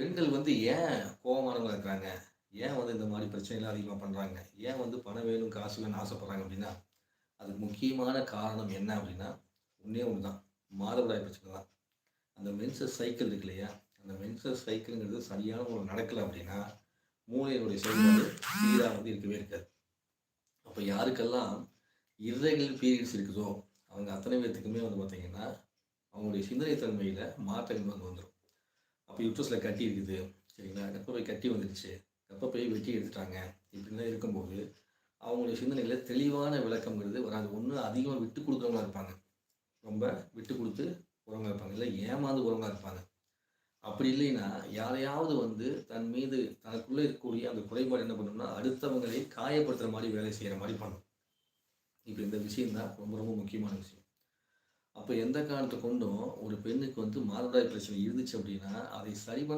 பெண்கள் வந்து ஏன் கோபமானவங்களாக இருக்கிறாங்க? ஏன் வந்து இந்த மாதிரி பிரச்சனைலாம் அதிகமாக பண்ணுறாங்க ஏன் வந்து பணம் வேணும், காசு வேணும்னு ஆசைப்பட்றாங்க அப்படின்னா அதுக்கு முக்கியமான காரணம் என்ன அப்படின்னா ஒன்றே ஒன்று தான். மாதவிடாய் பிரச்சனை தான். அந்த மென்சஸ் சைக்கிள் இருக்கு இல்லையா? அந்த மென்சஸ் சைக்கிள்ங்கிறது சரியான ஒரு நடக்கலை அப்படின்னா மூளையினுடைய செயல்பாடு சீராக வந்து இருக்கவே இருக்காது. அப்போ யாருக்கெல்லாம் இர்ரெகுலர் பீரியட்ஸ் இருக்குதோ, அவங்க அத்தனை பேர்த்துக்குமே வந்து பார்த்திங்கன்னா அவங்களுடைய சிந்தனை தன்மையில் மாற்றங்கள் வந்து வந்துடும் அப்போ யூட்ரஸில் கட்டி இருக்குது. சரிங்களா? கர்ப்பப்பை கட்டி வந்துருச்சு. கர்ப்பப்பையை வெட்டி எடுத்துட்டாங்க. இப்படின்னு இருக்கும்போது, அவங்களுடைய சிந்தனையில் தெளிவான விளக்கம்ங்கிறது வராது. ஒன்று அதிகமாக விட்டு கொடுக்குறவங்களா இருப்பாங்க. ரொம்ப விட்டு கொடுத்து போறவங்களா இருப்பாங்க. இல்லை ஏமாந்து போறவங்களா இருப்பாங்க. அப்படி இல்லைன்னா, யாரையாவது வந்து தன் மீது தனக்குள்ளே இருக்கக்கூடிய அந்த குறைபாடு என்ன பண்ணும்னா, அடுத்தவங்களை காயப்படுத்துகிற மாதிரி வேலை செய்கிற மாதிரி பண்ணும். இப்போ இந்த விஷயம் தான் ரொம்ப ரொம்ப முக்கியமான விஷயம். அப்போ எந்த காரணத்தை கொண்டும் ஒரு பெண்ணுக்கு வந்து மாதவிடாய் பிரச்சனை இருந்துச்சு அப்படின்னா அதை சரி பண்ண